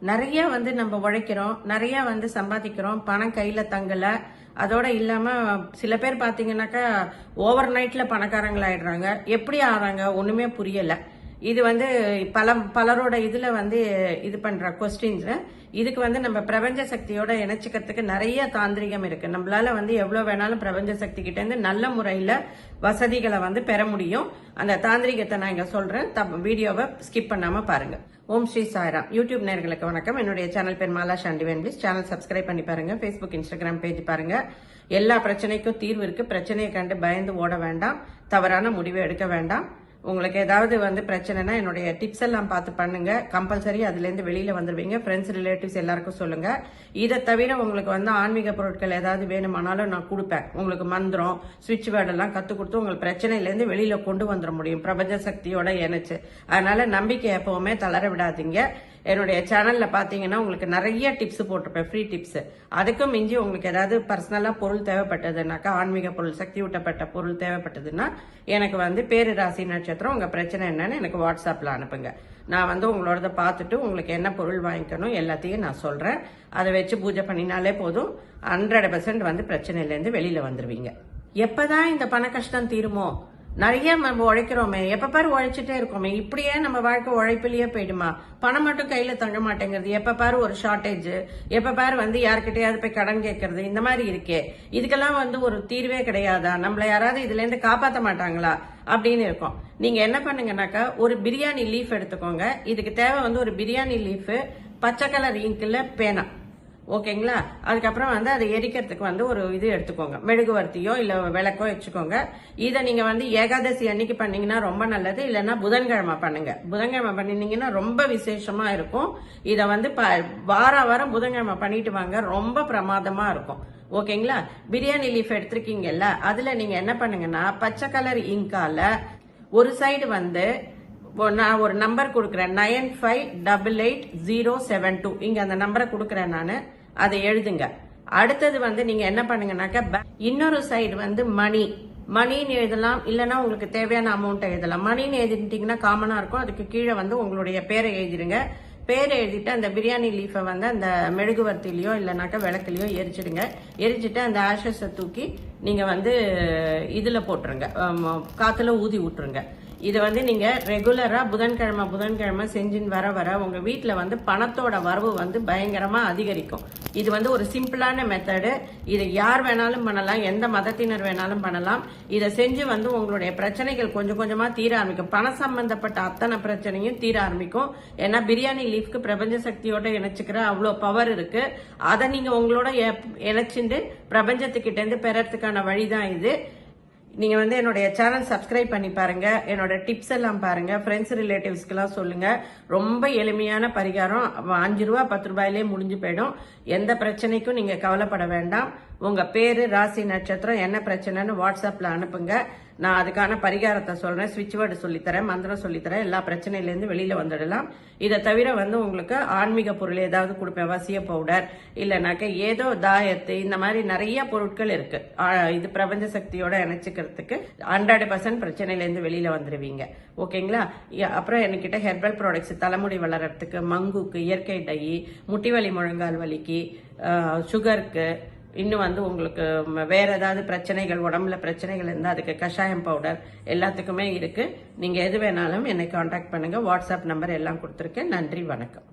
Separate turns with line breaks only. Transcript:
நிறைய வந்து நம்ம உழைக்கிறோம் நிறைய வந்து சம்பாதிக்கிறோம் பணம் கையில தங்கல. அதோட இல்லாம சில பேர் பாத்தீங்கன்னாக்கா ஓவர் நைட்ல பணக்காரங்களாயிடுறாங்க. எப்படி ஆறாங்க? ஒண்ணுமே புரியல. இது வந்து பல பலரோட இதுல வந்து இது பண்ற கொஸ்டின்ஸ் இதுக்கு வந்து நம்ம பிரபஞ்ச சக்தியோட இணைச்சிக்கிறதுக்கு நிறைய தாந்திரிகம் இருக்கு. நம்மளால வந்து எவ்வளவு வேணாலும் பிரபஞ்ச சக்தி கிட்ட இருந்து நல்ல முறையில வசதிகளை வந்து பெற முடியும். அந்த தாந்திரிகத்தை நான் இங்க சொல்றேன். த வீடியோவை ஸ்கிப் பண்ணாம பாருங்க. ஓம் ஸ்ரீ சாய்ராம். யூடியூப் நேர்களுக்கு வணக்கம். என்னுடைய சேனல் பேர் Mala Sandivan please channel subscribe பண்ணி பாருங்க. ஃபேஸ்புக் இன்ஸ்டாகிராம் பேஜ் பாருங்க. எல்லா பிரச்சனைக்கும் தீர்வு இருக்கு. பிரச்சனையை கண்டு பயந்து ஓட வேண்டாம். தவறான முடிவை எடுக்க வேண்டாம். உங்களுக்கு ஏதாவது வந்து பிரச்சனைனா என்னுடைய டிப்ஸ் எல்லாம் பார்த்து பண்ணுங்க. கம்பல்சரி அதுலேருந்து வெளியில் வந்துடுவீங்க ஃப்ரெண்ட்ஸ் ரிலேட்டிவ்ஸ் எல்லாருக்கும் சொல்லுங்க. இதை தவிர உங்களுக்கு வந்து ஆன்மீக பொருட்கள் ஏதாவது வேணுமானாலும் நான் கொடுப்பேன். உங்களுக்கு மந்திரம் சுவிட்ச் வேர்டு கற்றுக் கொடுத்து உங்களுக்கு பிரச்சனையிலேருந்து வெளியில் கொண்டு வந்துட முடியும். பிரபஞ்ச சக்தியோட இணைச்சு. அதனால நம்பிக்கை எப்பவுமே தளர விடாதீங்க. என்னுடைய சேனலில் பார்த்தீங்கன்னா உங்களுக்கு நிறைய டிப்ஸ் போட்டிருப்பேன் ஃப்ரீ டிப்ஸ் அதுக்கும் மிஞ்சி உங்களுக்கு ஏதாவது பர்சனலாக பொருள் தேவைப்பட்டதுனாக்கா ஆன்மீக பொருள் சக்தி ஊட்டப்பட்ட பொருள் தேவைப்பட்டதுன்னா எனக்கு வந்து பேரு ராசி நட்சத்திரம் உங்கள் பிரச்சனை என்னன்னு எனக்கு வாட்ஸ்அப்பில் அனுப்புங்க. நான் வந்து உங்களோட பார்த்துட்டு உங்களுக்கு என்ன பொருள் வாங்கிக்கணும் எல்லாத்தையும் நான் சொல்கிறேன் அதை வச்சு பூஜை பண்ணினாலே போதும். ஹண்ட்ரட் பர்சன்ட் வந்து பிரச்சனையிலேருந்து வெளியில் வந்துடுவீங்க எப்போதான் இந்த பண கஷ்டம் தீருமோ நிறைய நம்ம உழைக்கிறோமே. எப்ப பாரு உழைச்சிட்டே இருக்கோமே. இப்படியே நம்ம வாழ்க்கை உழைப்பிலேயே போயிடுமா? பணம் மட்டும் கையில தங்க மாட்டேங்கிறது. எப்ப பாரு ஒரு ஷார்ட்டேஜ் எப்ப பாரு வந்து யாருக்கிட்டையாவது போய் கடன் கேட்கறது. இந்த மாதிரி இருக்கே. இதுக்கெல்லாம் வந்து ஒரு தீர்வே கிடையாதா? நம்மள யாராவது இதுல இருந்து காப்பாத்த மாட்டாங்களா? அப்படின்னு இருக்கும். நீங்க என்ன பண்ணுங்கனாக்கா ஒரு பிரியாணி லீஃப் எடுத்துக்கோங்க. இதுக்கு தேவை வந்து ஒரு பிரியாணி லீஃப் பச்சை கலர் இங்கில் பேனா. ஓகேங்களா? அதுக்கப்புறம் வந்து அதை எரிக்கிறதுக்கு வந்து ஒரு இது எடுத்துக்கோங்க. மெழுகுவர்த்தியோ இல்லை விளக்கோ வச்சுக்கோங்க. இதை நீங்கள் வந்து ஏகாதசி அன்னைக்கு பண்ணீங்கன்னா ரொம்ப நல்லது. இல்லைன்னா புதன்கிழமை பண்ணுங்க. புதன்கிழமை பண்ணினீங்கன்னா ரொம்ப விசேஷமாக இருக்கும். இதை வந்து ப- வார வாரம் புதன்கிழமை பண்ணிட்டு வாங்க. ரொம்ப பிரமாதமாக இருக்கும். ஓகேங்களா? பிரியாணி லீஃப் எடுத்திருக்கீங்கல்ல அதில் நீங்கள் என்ன பண்ணுங்கன்னா பச்சை கலர் இங்கால ஒரு சைடு வந்து நான் ஒரு நம்பர் கொடுக்குறேன். Nine five double eight zero seven two. இங்கே அந்த நம்பரை கொடுக்குறேன் நான். அதை எழுதுங்க. அடுத்தது வந்து நீங்க என்ன பண்ணுங்கனாக்கா ப- இன்னொரு சைடு வந்து மணி மணின்னு எழுதலாம் இல்லைன்னா உங்களுக்கு தேவையான அமௌண்ட்டை எழுதலாம். மணின்னு எழுதிட்டீங்கன்னா காமனா இருக்கும். அதுக்கு கீழே வந்து உங்களுடைய பேரை எழுதிடுங்க பேர் எழுதிட்டு அந்த பிரியாணி லீஃபை வந்து அந்த மெழுகுவர்த்திலையோ இல்லைனாக்கா விளக்குலையோ எரிச்சிடுங்க. எரிச்சிட்டு அந்த ஆஷஸை தூக்கி நீங்கள் வந்து இதில் போட்டுருங்க. காற்றுல ஊதி விட்டுருங்க இதை வந்து நீங்கள் ரெகுலராக புதன்கிழமை புதன்கிழமை செஞ்சுன்னு வர வர உங்கள் வீட்டில் வந்து பணத்தோட வரவு வந்து பயங்கரமாக அதிகரிக்கும். இது வந்து ஒரு சிம்பிளான மெத்தடு இதை யார் வேணாலும் பண்ணலாம் எந்த மதத்தினர் வேணாலும் பண்ணலாம். இதை செஞ்சு வந்து உங்களுடைய பிரச்சனைகள் கொஞ்சம் கொஞ்சமாக தீர ஆரம்பிக்கும். பணம் சம்பந்தப்பட்ட அத்தனை பிரச்சனையும் தீர ஆரம்பிக்கும். ஏன்னா பிரியாணி லீஃப்க்கு பிரபஞ்ச சக்தியோட இணைச்சிக்கிற அவ்வளோ பவர் இருக்கு. அதை நீங்கள் உங்களோட எப்- இணைச்சிண்டு பிரபஞ்சத்துக்கிட்டேருந்து பெறறதுக்கான வழி வழிதான் இது. நீங்கள் வந்து என்னுடைய சேனல் சப்ஸ்கிரைப் பண்ணி பாருங்க. என்னோட டிப்ஸ் எல்லாம் பாருங்க. ஃப்ரெண்ட்ஸ் ரிலேட்டிவ்ஸ்க்கெல்லாம் சொல்லுங்கள் சொல்லுங்க. ரொம்ப எளிமையான பரிகாரம். அஞ்சு ரூபா பத்து ரூபாயிலே முடிஞ்சு போயிடும். எந்த பிரச்சனைக்கும் நீங்கள் கவலைப்பட வேண்டாம். உங்க பேரு ராசி நட்சத்திரம் என்ன பிரச்சனைன்னு வாட்ஸ்அப்ல அனுப்புங்க. நான் அதுக்கான பரிகாரத்தை சொல்றேன். சுவிட்ச் வேர்டு சொல்லித்தரேன் மந்திரம் சொல்லித்தரேன். எல்லா பிரச்சனையிலேருந்து வெளியில வந்துடலாம். இதை தவிர வந்து உங்களுக்கு ஆன்மீக பொருள் ஏதாவது கொடுப்பேன். வசிய பவுடர் இல்லைனாக்க ஏதோ தாயத்து இந்த மாதிரி நிறைய பொருட்கள் இருக்கு. இது பிரபஞ்ச சக்தியோட இணைச்சிக்கிறதுக்கு ஹண்ட்ரட் பர்சன்ட் பிரச்சனையிலேருந்து வெளியில வந்துடுவீங்க ஓகேங்களா? அப்புறம் என்கிட்ட ஹெர்பல் ப்ராடக்ட்ஸ் தலைமுடி வளர்றதுக்கு மங்குக்கு இயற்கை டை முட்டி வலி முழங்கால் வலிக்கு சுகருக்கு இன்னும் வந்து உங்களுக்கு வேறு வேற ஏதாவது பிரச்சனைகள் உடம்புல பிரச்சனைகள் இருந்தால் அதுக்கு கஷாயம் பவுடர் எல்லாத்துக்குமே இருக்குது நீங்கள் எது வேணாலும் என்னை காண்டாக்ட் பண்ணுங்கள் வாட்ஸ்அப் நம்பர் எல்லாம் கொடுத்துருக்கேன். நன்றி வணக்கம்.